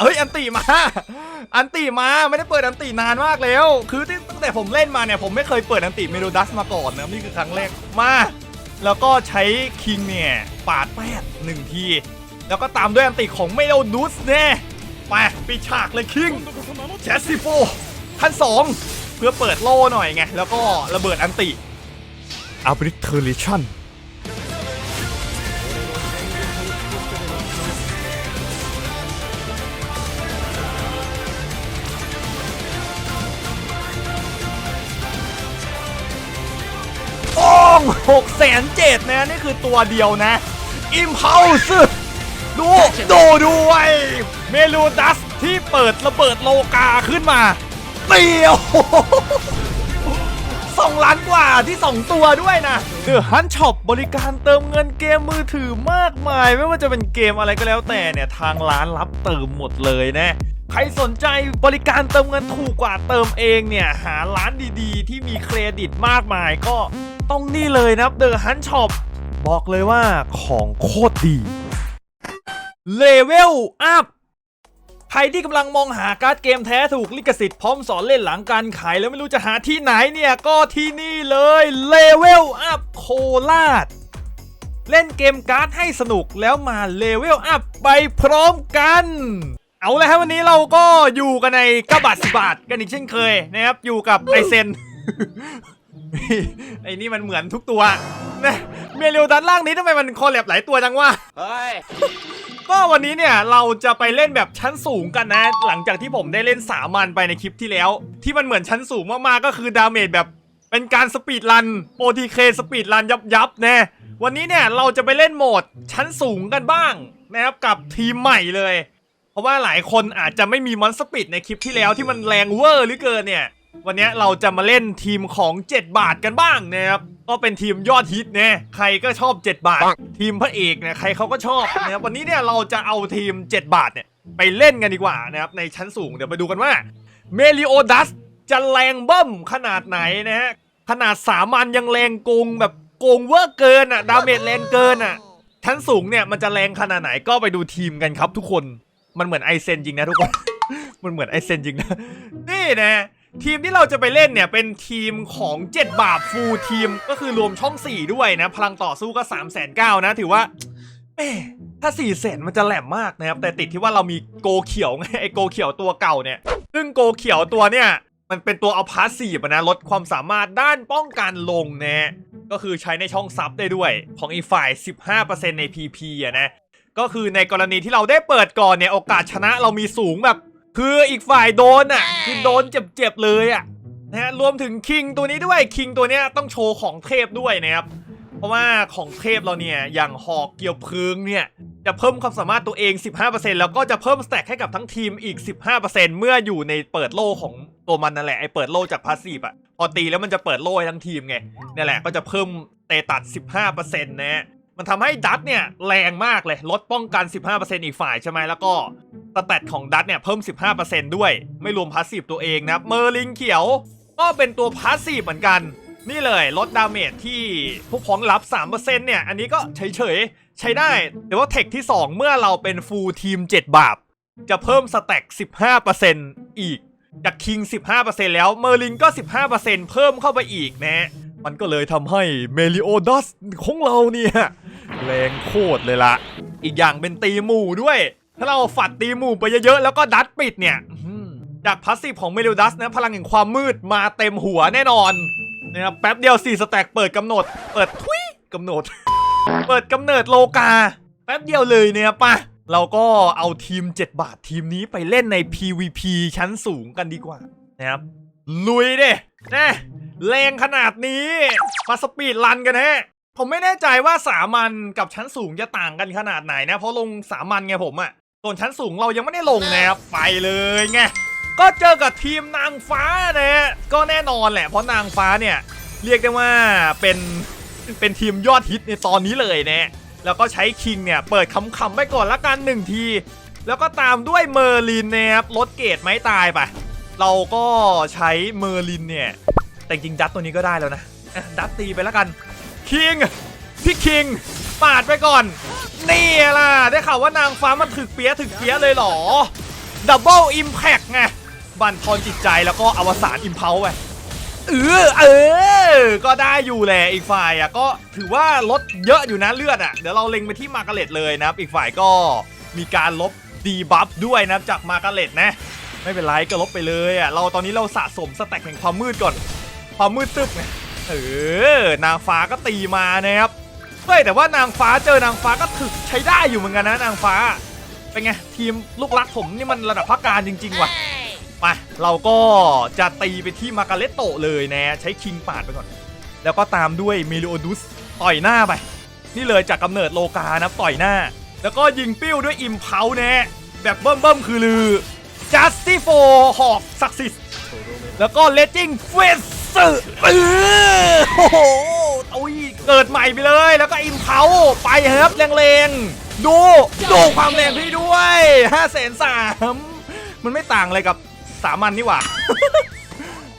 เฮ้ยอันติมา อันติมาไม่ได้เปิดอันตินานมากแล้ว คือตั้งแต่ผมเล่นมาเนี่ยผมไม่เคยเปิดอันติเมโลดัสมาก่อนนะนี่คือครั้งแรกมา แล้วก็ใช้คิงเนี่ยปาดแปดหนึ่งที แล้วก็ตามด้วยอันติของเมโลดัสเนี่ยไปปิดฉากเลยคิงแจสซิโฟขั้นสองเพื่อเปิดโล่หน่อยไงแล้วก็ระเบิดอันติอาบริเทอร์เลชั่น งหกแสนเจ็ดนะนี่คือตัวเดียวนะ Impulse ดู ดูด้วยเมลูดัสที่เปิดระเบิดโลกาขึ้นมาเตียวสองล้านกว่าที่2ตัวด้วยนะเดอะฮันช็อปบริการเติมเงินเกมมือถือมากมาย ไม่ว่าจะเป็นเกมอะไรก็แล้วแต่เนี่ย ทางร้านรับเติมหมดเลยนะใครสนใจบริการเติมเงินถูกกว่าเติมเองเนี่ย หาร้านดีๆ ที่มีเครดิตมากมายก็ ต้องนี่เลยนะครับเดอะฮันช็อปบอกเลยว่าของโคตรดีเลเวลอัพใครที่กำลังมองหาการ์ดเกมแท้ถูกลิขสิทธิ์พร้อมสอนเล่นหลังการขายแล้วไม่รู้จะหาที่ไหนเนี่ย ก็ที่นี่เลยเลเวลอัพโคราชเล่นเกมการ์ดให้สนุกแล้วมาเลเวลอัพไปพร้อมกัน เอาลยครับวันนี้เราก็อยู่กันในกระบาดสิบาทกันอีกเช่นเคยนะครับ อยู่กับไอเซน ไอ้นี่มันเหมือนทุกตัวนะเมลิวดันล่างนี้ทำไมมันคอลแลบหลายตัวจังวะ เฮ้ย ก็วันนี้เนี่ยเราจะไปเล่นแบบชั้นสูงกันนะ หลังจากที่ผมได้เล่นสามัญไปในคลิปที่แล้ว ที่มันเหมือนชั้นสูงมากๆก็คือดาเมจแบบเป็นการสปีดรัน OTK สปีดรันยับยับๆนะวันนี้เนี่ยเราจะไปเล่นโหมดชั้นสูงกันบ้างนะครับกับทีมใหม่เลย เพราะว่าหลายคนอาจจะไม่มีมอนสปีดในคลิปที่แล้วที่มันแรงเวอร์หรือเกินเนี่ย วันนี้เราจะมาเล่นทีมของ 7 บาทกันบ้างนะครับ ก็เป็นทีมยอดฮิตเนี่ยใครก็ชอบ 7 บาท ทีมพระเอกเนี่ยใครเขาก็ชอบนะครับวันนี้เนี่ยเราจะเอาทีม 7 บาทเนี่ยไปเล่นกันดีกว่านะครับในชั้นสูงเดี๋ยวไปดูกันว่าเมลิโอดัสจะแรงเบิ้มขนาดไหนนะฮะขนาดสามัญยังแรงโกงแบบโกงเวอร์เกินอะดาเมจแรงเกินอะชั้นสูงเนี่ยมันจะแรงขนาดไหนก็ไปดูทีมกันครับทุกคนมันเหมือนไอเซนจริงนะทุกคน มันเหมือนไอเซนจริงนะ นี่นะ ทีมที่เราจะไปเล่นเนี่ยเป็นทีมของ 7 บาทฟูลทีมก็คือรวมช่อง 4 ด้วยนะ พลังต่อสู้ก็ 3 9 0 0 0นะ ถือว่าเอ๊ถ้า4 0 0 0 0มันจะแหลมมากนะครับ แต่ติดที่ว่าเรามีโกเขียวไงไอโกเขียวตัวเก่าเนี่ย ซึ่งโกเขียวตัวเนี่ย มันเป็นตัวเอาพาสซีฟนะลดความสามารถด้านป้องกันลงนะก็คือใช้ในช่องซับได้ด้วย ของอีฝ่าย 15%ใน PP อะนะก็คือในกรณีที่เราได้เปิดก่อนเนี่ยโอกาสชนะเรามีสูงแบบ คืออีกฝ่ายโดนอะคือโดนเจ็บๆเลยอะนะฮะรวมถึงคิงตัวนี้ด้วยคิงตัวเนี้ยต้องโชว์ของเทพด้วยนะครับเพราะว่าของเทพเราเนี่ยอย่างหอกเกี่ยวเพลิงเนี่ยจะเพิ่มความสามารถตัวเอง 15%แล้วก็จะเพิ่มสแต็กให้กับทั้งทีมอีก 15%เมื่ออยู่ในเปิดโล่ของตัวมันนั่นแหละไอเปิดโล่จากพาสซีฟอะพอตีแล้วมันจะเปิดโล่ให้ทั้งทีมไงเนี่ยแหละก็จะเพิ่มเตตัด 15%นะฮะ มันทำให้ดัตเนี่ยแรงมากเลยลดป้องกัน 15%อีกฝ่ายใช่ไหมแล้วก็สแตทของดัตเนี่ยเพิ่ม 15%ด้วย ไม่รวมพาสซีฟตัวเองนะเมอร์ลิงเขียว ก็เป็นตัวพาสซีฟเหมือนกัน นี่เลยลดดาเมจที่พวกพ้องรับ 3%เนี่ย อันนี้ก็เฉยๆ ใช้ได้ แต่ว่าเทคที่ 2 เมื่อเราเป็นฟูลทีม 7 บาป จะเพิ่มสแต็ก15%อีก จากคิง 15%แล้วเมอร์ลิงก็ 15%เพิ่มเข้าไปอีกนะ มันก็เลยทำให้เมลิโอดัสของเราเนี่ย แรงโคตรเลยละ อีกอย่างเป็นตีหมู่ด้วย ถ้าเราฝัดตีหมู่ไปเยอะๆ แล้วก็ดัดปิดเนี่ยจากพาสซีฟของเมลิโอดัสนะพลังแห่งความมืดมาเต็มหัวแน่นอนนะครับแป๊บเดียว4สแต็กเปิดกำหนด เปิดทุยกำหนด เปิดกำเนิดโลกา แป๊บเดียวเลยเนี่ยปะเราก็เอาทีม 7 บาททีมนี้ไปเล่นใน PVP ชั้นสูงกันดีกว่านะครับลุยเด้นะแรงขนาดนี้ มาสปีดรันกันฮะ ผมไม่แน่ใจว่าสามัญกับชั้นสูงจะต่างกันขนาดไหนนะ เพราะลงสามัญไงผมอะส่วนชั้นสูงเรายังไม่ได้ลงนะครับไปเลยไงก็เจอกับทีมนางฟ้านะฮะก็แน่นอนแหละเพราะนางฟ้าเนี่ยเรียกได้ว่าเป็นเป็นทีมยอดฮิตในตอนนี้เลยนะแล้วก็ใช้คิงเนี่ยเปิดคำๆไปก่อนละกันหนึ่งที แล้วก็ตามด้วยเมอร์ลินนะครับลดเกรดไม้ตายไปเราก็ใช้เมอร์ลินเนี่ยแต่จริงดัตตัวนี้ก็ได้แล้วนะดัตตีไปล้วกัน คิงพี่คิงปาดไปก่อน นี่ล่ะ ได้ข่าวว่านางฟ้ามันถึกเปียถึกเปียเลยเหรอดับเบิลอิมแพกไงบันทอนจิตใจแล้วก็อวสานอิมเพลไปเออเออ ก็ได้อยู่แหละอีกฝ่ายอะก็ถือว่าลดเยอะอยู่นะเลือดอะ เดี๋ยวเราเล็งไปที่มาร์กาเร็ตเลยนะครับ อีกฝ่ายก็มีการลบดีบัฟด้วยนะจากมาร์กาเร็ตนะ ไม่เป็นไรก็ลบไปเลยอะเราตอนนี้เราสะสมสแต็กแห่งความมืดก่อน ความมืดตึ๊บไง เออนางฟ้าก็ตีมานะครับเฮ้ยแต่ว่านางฟ้าเจอนางฟ้าก็ถึกใช้ได้อยู่เหมือนกันนะนางฟ้า เป็นไงทีมลูกรักผมนี่มันระดับพักการจริงๆว่ะไปเราก็จะตีไปที่มาการเลตโตเลยนะ ใช้คิงปาดไปก่อน แล้วก็ตามด้วยเมลิโอดุสต่อยหน้าไป นี่เลยจากกำเนิดโลกานะต่อยหน้า แล้วก็ยิงปิ้วด้วยอิมเพาแนะแบบเบิ่มๆคือลือ Justifo หอกศักดิ์สิทธิ์แล้วก็เลจิงเฟส เออโอ้โหอุ้ยเกิดใหม่ไปเลยแล้วก็อิมเพาไปครับแรงๆดูดูความแรงพี่ด้วย5 0 0 0 0 3มันไม่ต่างอะไรกับสามัญนี่หว่า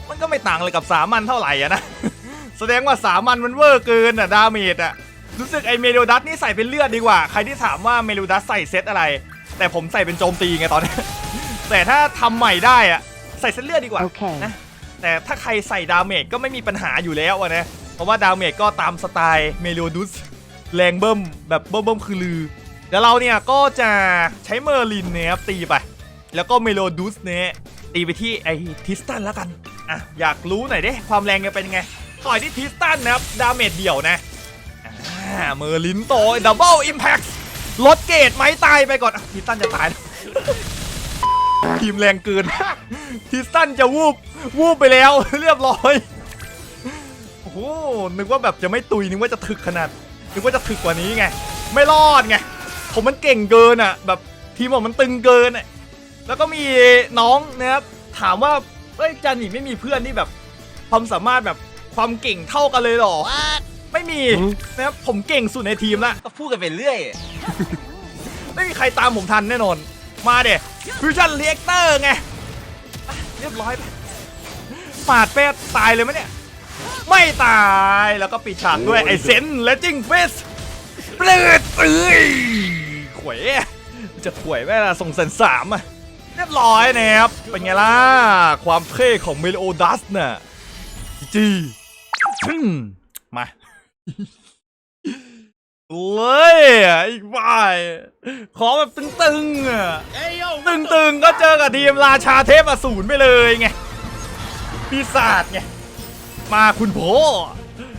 มันก็ไม่ต่างอะไรกับสามัญเท่าไหร่อะนะ แสดงว่าสามัญมันเวอร์เกินอะดาเมจอะรู้สึกไอเมโลดัสนี่ใส่เป็นเลือดดีกว่า ใครที่ถามว่าเมโลดัสใส่เซตอะไร แต่ผมใส่เป็นโจมตีไงตอนนี้ แต่ถ้าทำใหม่ได้อะใส่เซตเลือดดีกว่าโอเคนะ แต่ถ้าใครใส่ดาเมจก็ไม่มีปัญหาอยู่แล้วอะนะ เพราะว่าดาเมจก็ตามสไตล์เมโลดุสแรงเบิ่มแบบเบิ่มๆคือลือเดี๋ยวเราเนี่ยก็จะใช้เมอร์ลินเนี่ยครับตีไป แล้วก็เมโลดุสเนี่ยตีไปที่ไอทิสตันแล้วกัน อะ อยากรู้หน่อยดิความแรงจะเป็นไง ต่อยที่ทิสตันนะครับ ดาเมจเดี่ยวนะเมอร์ลินโตดับเบิลอิมแพคลดเกรดไหมตายไปก่อนทิสตันจะตายแล้ว ทีมแรงเกิน ทิสตันจะวูบวูบไปแล้ว เรียบร้อย โอ้โห นึกว่าแบบจะไม่ตุย นึกว่าจะถึกขนาด นึกว่าจะถึกกว่านี้ไง ไม่รอดไง ผมมันเก่งเกินอะ แบบทีมผมมันตึงเกินอะ แล้วก็มีน้องนะครับ ถามว่า เอ้ยจันนี่ไม่มีเพื่อนที่แบบความสามารถแบบความเก่งเท่ากันเลยเหรอ ไม่มีนะครับผมเก่งสุดในทีมละก็พูดกันไปเรื่อย ไม่มีใครตามผมทันแน่นอน มาเด็ ฟิวชั่นเรียกเตอร์ไงอะเรียบร้อยไปปาดแปดตายเลยไหมเนี่ย ไม่ตายแล้วก็ปิดฉากด้วยไอเซนและจิงเฟสเปลืดเอ้ยขวยจะขวยแม่ล่ะส่งเซนสามอะเรียบร้อยนะครับ เป็นไงล่ะ ความเท่ของเมโลดัสน่ะจีอืมมา เลยอะอีกฝ่ายขอแบบตึงๆอะตึงๆก็เจอกับทีมราชาเทพอสูรไปเลยไงปีศาจไงมาคุณโผ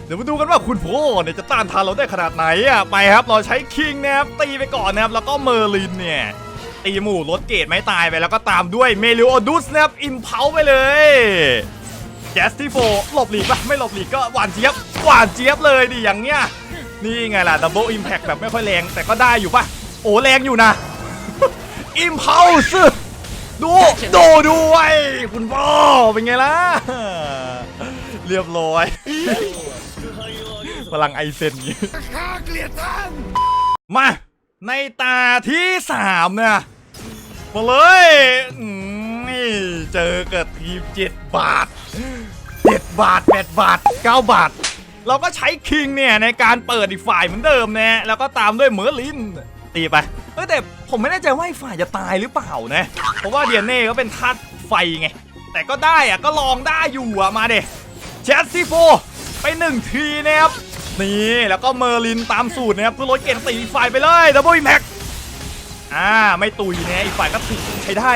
เดี๋ยวมาดูกันว่าคุณโผเนี่ยจะต้านทานเราได้ขนาดไหนอะไปครับเราใช้คิงนะครับตีไปก่อนนะครับแล้วก็เมอร์ลินเนี่ยตีหมู่ลดเกรดไม่ตายไปแล้วก็ตามด้วยเมลิโอดุสนะครับอิมเพาไปเลยแจสติโฟหลบหลีกปะไม่หลบหลีกก็หวานเจี๊ยบหวานเจี๊ยบเลยดิอย่างเงี้ย นี่ไงล่ะดับเบิลอิมแพ t แบบไม่ค่อยแรงแต่ก็ได้อยู่ป่ะโอ้แรงอยู่นะอิมพ l ลสดูดูด้วย คุณพ่อเป็นไงล่ะ เรียบร้อย พลังไอเซนมา ในตาที่สามเนี่ยมาเลยอืมนี่เจอกับทีมเจ็ดบาทเจ็ดบาทแปดบาทเก้าบาท เราก็ใช้คิงเนี่ยในการเปิดอีกฝ่ายเหมือนเดิมนะแล้วก็ตามด้วยเมอร์ลินตีไปเออแต่ผมไม่แน่ใจว่าอีฝ่ายจะตายหรือเปล่านะ เพราะว่าเดียเน่ก็เป็นธาตุไฟไง แต่ก็ได้อะก็ลองได้อยู่อะมาเด็แชสซี่โฟไปหนึ่งทีนะครับนี่แล้วก็เมอร์ลินตามสูตรนะครับเพื่อลดเกณฑ์ตีฝ่ายไปเลยดับเบิลอิมแพคอ่าไม่ตุยนะอีกฝ่ายก็ถึกใช้ได้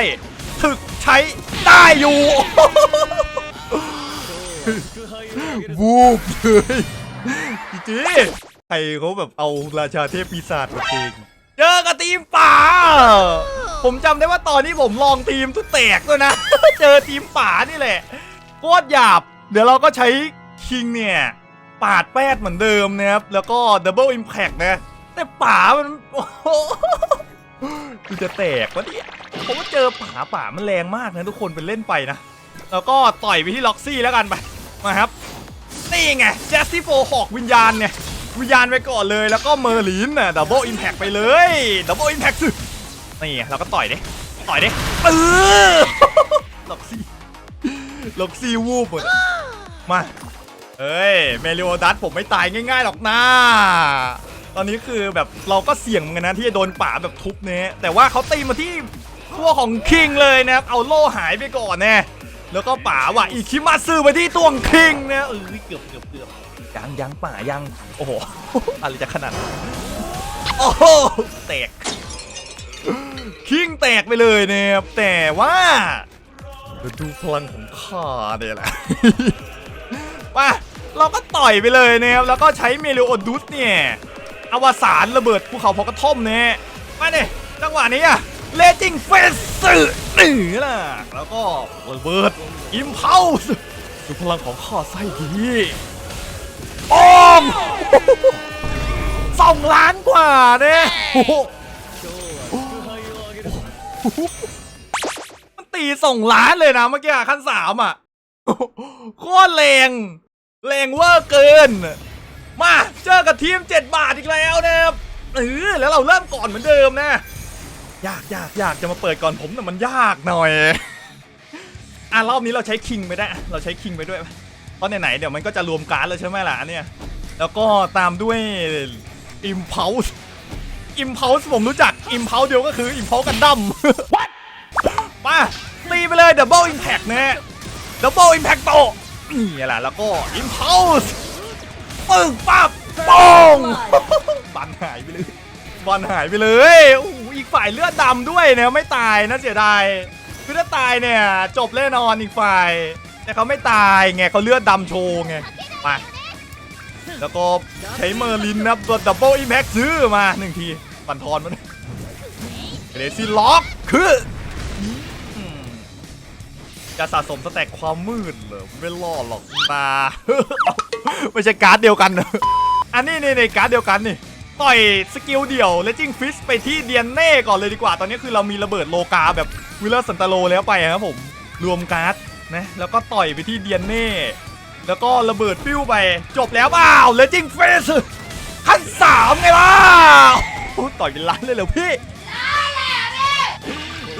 ถึกใช้ได้อยู่ วูบเลยจริงใครเขาแบบเอาราชาเทพปีศาจมาเองเจอกับทีมป่า ผมจำได้ว่าตอนที่ผมลองทีมทุกแตกด้วยนะ เจอทีมป่านี่แหละโคตรหยาบ เดี๋ยวเราก็ใช้คิงเนี่ย ปาดแปดเหมือนเดิมนะครับ แล้วก็ดับเบิลอิมแพกนะ แต่ป่ามันโอ้โหจะแตกวะเนี่ยผมว่าเจอป่าป่ามันแรงมากนะทุกคนเป็นเล่นไปนะ แล้วก็ต่อยไปที่ล็อกซี่แล้วกันไปมาครับนี่ไงแจสซี่โฟหอกวิญญาณเนี่ยวิญญาณไปก่อนเลยแล้วก็เมอร์ลินน่ะดับเบิลอิมแพกไปเลยดับเบิลอิมแพกสินี่เราก็ต่อยดิต่อยดิเออล็อกซี่ล็อกซี่วูบหมดมาเฮ้ยเมลิโอดัสผมไม่ตายง่ายๆหรอกนะตอนนี้คือแบบเราก็เสี่ยงเหมือนกันนะที่จะโดนป่าแบบทุบเนี่ยแต่ว่าเขาตีมาที่ตัวของคิงเลยนะครับเอาโล่หายไปก่อนแน่ แล้วก็ป่าว่ะอีคิมาซึไปที่ตวงคิงนะเออเกือบเกือบเกือบยังยังป่ายังโอ้โหอะไรจะขนาดนั้โอ้โหแตกคิงแตกไปเลยนะครับแต่ว่าดูพลังของข้าเนี่ยแหละมาเราก็ต่อยไปเลยนะครับแล้วก็ใช้เมลิโอดุสเนี่ยอวสานระเบิดภูเขาพอกระท่อมเนี่ยมาเนี่ยจังหวะนี้อะ เลจิงเฟสหนึ่งล่ะแล้วก็ระเบิดอิมพาวส์ดูพลังของข้าไส้ดีโอ้มสองล้านกว่าเนี่ยมันตีสองล้านเลยนะเมื่อกี้ขั้นสามอะโคตรแรงแรงเวอร์เกิน มาเจอกับทีม 7 บาทอีกแล้วนะครับเออแล้วเราเริ่มก่อนเหมือนเดิมนะ ยากยากยากจะมาเปิดก่อนผมแต่มันยากหน่อย อะรอบนี้เราใช้คิงไปได้ เราใช้คิงไปด้วย เพราะไหนๆเดี๋ยวมันก็จะรวมการ์ดแล้วใช่ไหมล่ะอันเนี่ย แล้วก็ตามด้วย Impulse Impulse ผมรู้จัก Impulse เดียวก็คือ Impulse กันดั้มมาตีไปเลย Double Impact นะฮะ Double Impact โตนี่แหละแล้วก็ Impulse ปึ้งปั๊บปองบันหายไปเลยบอลหายไปเลยโอีกฝ่ายเลือดดำด้วยเนี่ยไม่ตายนะเสียดายคือถ้าตายเนี่ยจบแน่นอนอีกฝ่าย แต่เขาไม่ตายไงเขาเลือดดำโชว์ไงไปแล้วก็ใช้เมอร์ลินนะครับตัวดับเบิลอิมแพคซื้อมาหนึ่งทีปั่นทอนมันเรซี่ล็อกคือจะสะสมสแต็กความมืดเหรอไม่รอดหรอกนาไม่ใช่การ์ดเดียวกันเหรออันนี้นี่ในการ์ดเดียวกันนี่ ต่อยสกิลเดี่ยวเลจิงฟิสไปที่เดียนเน่ก่อนเลยดีกว่า ตอนนี้คือเรามีระเบิดโลกาแบบวิลเลอร์สันตาโลแล้วไปครับผมรวมการ์ดนะแล้วก็ต่อยไปที่เดียนเน่แล้วก็ระเบิดปิ้วไปจบแล้วเปล่าเลจิงฟิสขั้นสามไงล่ะต่อยเป็นล้านเลยเหรอพี่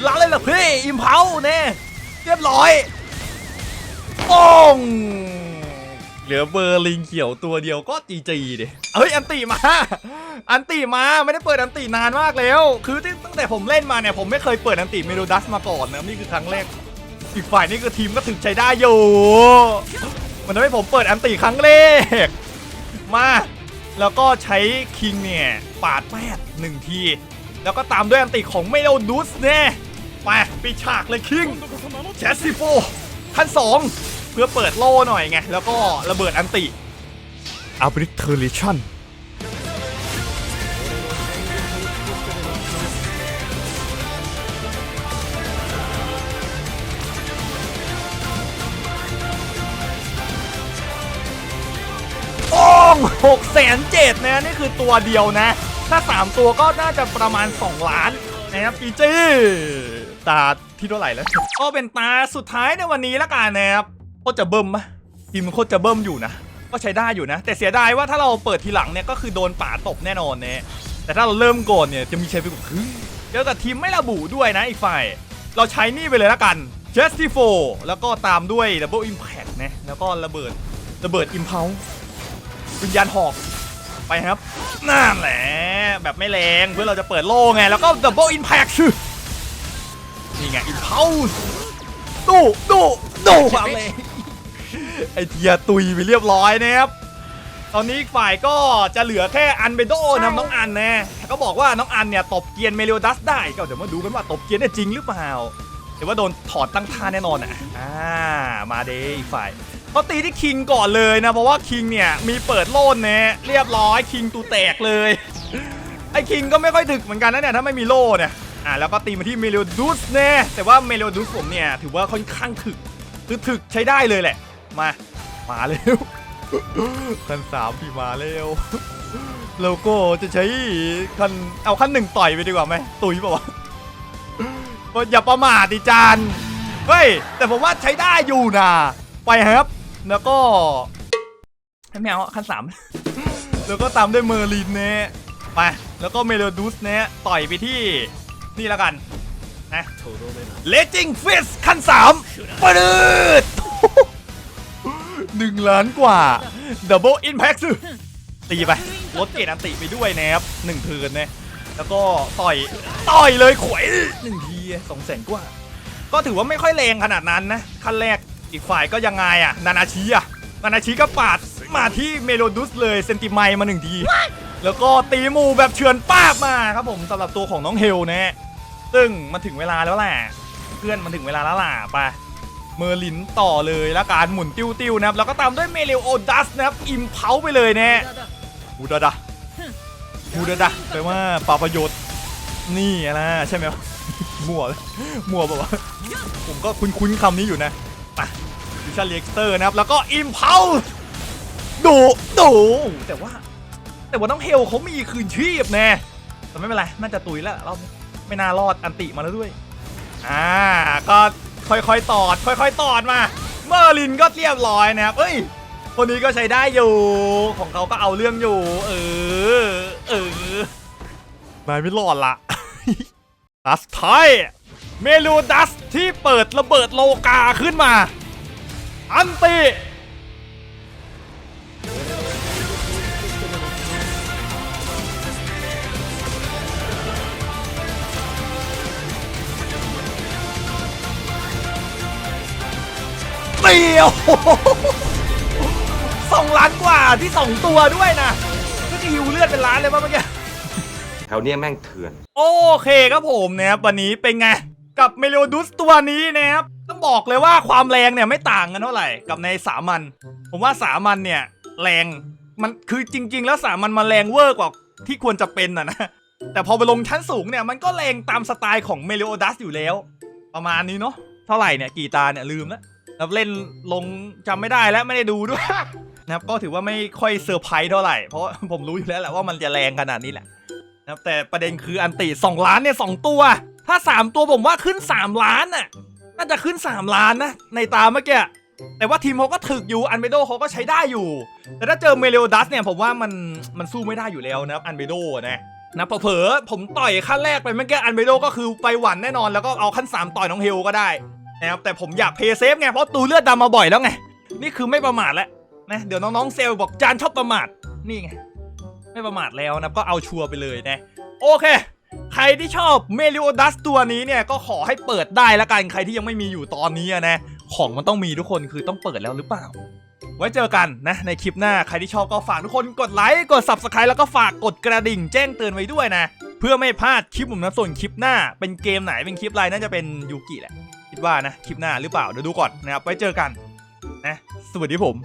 ล้านเลยเหรอพี่อิมเพาเน่เรียบร้อยป้อง ลือเบอร์ลิงเขียวตัวเดียวก็จีจีดิเฮ้ยอันตีมา อันตีมาไม่ได้เปิดอันตีนานมากแล้ว คือตั้งแต่ผมเล่นมาเนี่ยผมไม่เคยเปิดอันตีเมโลดัสมาก่อนนะนี่คือครั้งแรก อีกฝ่ายนี่คือทีมก็ถึงใช้ได้อยู่ มันทำให้ผมเปิดอันตีครั้งแรก มา แล้วก็ใช้คิงเนี่ยปาดแปดหนึ่งที แล้วก็ตามด้วยอันติของเมโลดุสเนี่ยไปปิดฉากเลยคิงแชสซิโฟขั้นสอง เพื่อเปิดโล่หน่อยไง แล้วก็ระเบิดอันติอับริเทอร์ลิชันโอ้งหกแสนเจ็ดนะนี่คือตัวเดียวนะ ถ้า 3 ตัวก็น่าจะประมาณ 2 ล้านนะครับปีจีตาที่เท่าไหร่แล้ว ก็เป็นตาสุดท้ายในวันนี้ละกันนะครับ โคตรจะเบิ่มปะทีมมันโคตรจะเบิ่มอยู่นะ ก็ใช้ได้อยู่นะ แต่เสียดายว่าถ้าเราเปิดทีหลังเนี่ยก็คือโดนป่าตบแน่นอนเนี่ยแต่ถ้าเราเริ่มก่อนเนี่ยจะมีชัยไปกว่าครึ่งเจอกับทีมไม่ระบุด้วยนะอีกฝ่าย เราใช้นี่ไปเลยละกัน Justify แล้วก็ตามด้วย Double Impact นะแล้วก็ระเบิดระเบิด Impulse วิญญาณหอกไปครับนั่นแหละแบบไม่แรงเพื่อเราจะเปิดโล่ไง แล้วก็ดับเบิลอินแพคนี่ไงอินพาวส์ดูดูดูความแรงไอ เทียตุยไปเรียบร้อยนะครับ ตอนนี้อีกฝ่ายก็จะเหลือแค่อันเบโดนะน้องอันนะก็บอกว่าน้องอันเนี่ยตบเกียนเมเลียดัสได้ ก็เดี๋ยวมาดูกันว่าตบเกียนได้จริงหรือเปล่าเดี๋ยวว่าโดนถอดตั้งท่าแน่นอนอะอ่ามาเดอีกฝ่ายเขาตีที่คิงก่อนเลยนะ เพราะว่าคิงเนี่ยมีเปิดโล่นเนะเรียบร้อยคิงตูแตกเลยไอ้คิงก็ไม่ค่อยถึกเหมือนกันนะเนี่ยถ้าไม่มีโล่เนี่ยอะแล้วก็ตีมาที่เมโลดูสเน่แต่ว่าเมโลดูสผมเนี่ยถือว่าค่อนข้างถึกคือถึกใช้ได้เลยแหละ มา มาเร็วขั้นสามพี่มาเร็วแล้วก็จะใช้ขั้นเอาขั้นหนึ่งต่อยไปดีกว่าไหมตุยเปล่าวะอย่าประมาทดิจานเฮ้ยแต่ผมว่าใช้ได้อยู่นะไปครับ แล้วก็ไม่เอาขั้นสามแล้วก็ตามด้วยเมอร์ลินเนี่ยไปแล้วก็เมโลดูสเนี่ยต่อยไปที่นี่แล้วกันนะเลจิงฟิสขั้นสามปดื ดหนึ่งล้านกว่าดับเบิลอินแพ็กซ์ตีไปลดเกรดอันติไปด้วยนะครับหนึ่งเทิร์นเนี่ยแล้วก็ต่อยต่อยเลยขวยหนึ่งทีสองแสนกว่า ก็ถือว่าไม่ค่อยแรงขนาดนั้นนะขั้นแรกอีกฝ่ายก็ยังไงอะนานาชิอะนานาชิก็ปาดมาที่เมโลดุสเลยเซนติไมล์มาหนึ่งที แล้วก็ตีหมูแบบเฉือนป้าบมาครับผมสำหรับตัวของน้องเฮลนะซึ่งมันถึงเวลาแล้วแหละเพื่อนมันถึงเวลาแล้วล่ะไป เมอร์ลินต่อเลยแล้วการหมุนติ้วๆนะครับแล้วก็ตามด้วยเมเลโอดัสนะครับอิมเพาไปเลยนะฮะฮูดาดาฮูดาดาแปลว่าปาประโยชน์นี่นะใช่ไหมวะมั่วมั่วแบบว่าผมก็คุ้นๆคำนี้อยู่นะไปวิชาเล็กเตอร์นะครับแล้วก็อิมเพาดูดูแต่ว่า แต่ว่าน้องเฮลเขามีคืนชีพแน่แต่ไม่เป็นไรน่าจะตุยแล้วรอบนี้ไม่น่ารอดอันติมาแล้วด้วยอ่าก็ ค่อยๆตอด ค่อยๆตอดมา เมอร์ลินก็เรียบร้อยนะครับเอ้ยคนนี้ก็ใช้ได้อยู่ของเขาก็เอาเรื่องอยู่ เออเออนายไม่รอดละดัสไทยเมลูดัสที่เปิดระเบิดโลกาขึ้นมา อันติ เตียวสองล้านกว่าที่สองตัวด้วยนะก็จะฮิวเลือดเป็นล้านเลยป่ะเมื่อกี้แถวเนี้ยแม่งเถื่อน โอเคครับผมนะครับวันนี้เป็นไงกับเมโลดุสตัวนี้นะครับต้องบอกเลยว่าความแรงเนี่ยไม่ต่างกันเท่าไหร่กับในสามัญผมว่าสามัญเนี่ยแรงมันคือจริง ๆ แล้วสามัญมันแรงเวอร์กว่าที่ควรจะเป็นอะนะแต่พอไปลงชั้นสูงเนี่ยมันก็แรงตามสไตล์ของเมโลดัสอยู่แล้ว ประมาณนี้เนาะเท่าไหร่เนี่ยกี่ตาเนี่ยลืมแล้ว แล้วเล่นลงจำไม่ได้แล้วไม่ได้ดูด้วยนะครับก็ถือว่าไม่ค่อยเซอร์ไพรส์เท่าไหร่เพราะว่าผมรู้อยู่แล้วแหละว่ามันจะแรงขนาดนี้แหละนะครับแต่ประเด็นคืออันติ2ล้านเนี่ยสองตัว ถ้า 3 ตัวผมว่าขึ้น 3 ล้านน่ะน่าจะขึ้น 3 ล้านนะในตาเมื่อกี้แต่ว่าทีมเขาก็ถึกอยู่อันเบโดเขาก็ใช้ได้อยู่ แต่ถ้าเจอเมเลโอดัสเนี่ยผมว่ามันมันสู้ไม่ได้อยู่แล้วนะครับอันเบโดนะนะเผลอๆผมต่อยขั้นแรกไปเมื่อกี้อันเบโดก็คือไปหวันแน่นอนแล้วก็เอาขั้น 3 ต่อยน้องเฮลก็ได้ นะครับแต่ผมอยากเพย์เซฟไงเพราะตูเลือดดำมาบ่อยแล้วไง นี่คือไม่ประมาทแล้วนะเดี๋ยวน้องๆเซลล์บอกจานชอบประมาทนี่ไงไม่ประมาทแล้วนะก็เอาชัวร์ไปเลยนะ โอเค ใครที่ชอบเมลิโอดัสตัวนี้เนี่ยก็ขอให้เปิดได้ละกันใครที่ยังไม่มีอยู่ตอนนี้นะ ของมันต้องมีทุกคนคือต้องเปิดแล้วหรือเปล่า ไว้เจอกันนะในคลิปหน้าใครที่ชอบก็ฝากทุกคนกดไลค์กด subscribe แล้วก็ฝากกดกระดิ่งแจ้งเตือนไว้ด้วยนะ เพื่อไม่พลาดคลิปผมนะส่วนคลิปหน้า เป็นเกมไหนเป็นคลิปอะไรน่าจะเป็นยูกิแหละ คิดว่านะคลิปหน้าหรือเปล่าเดี๋ยวดูก่อนนะครับไว้เจอกันนะสวัสดีผม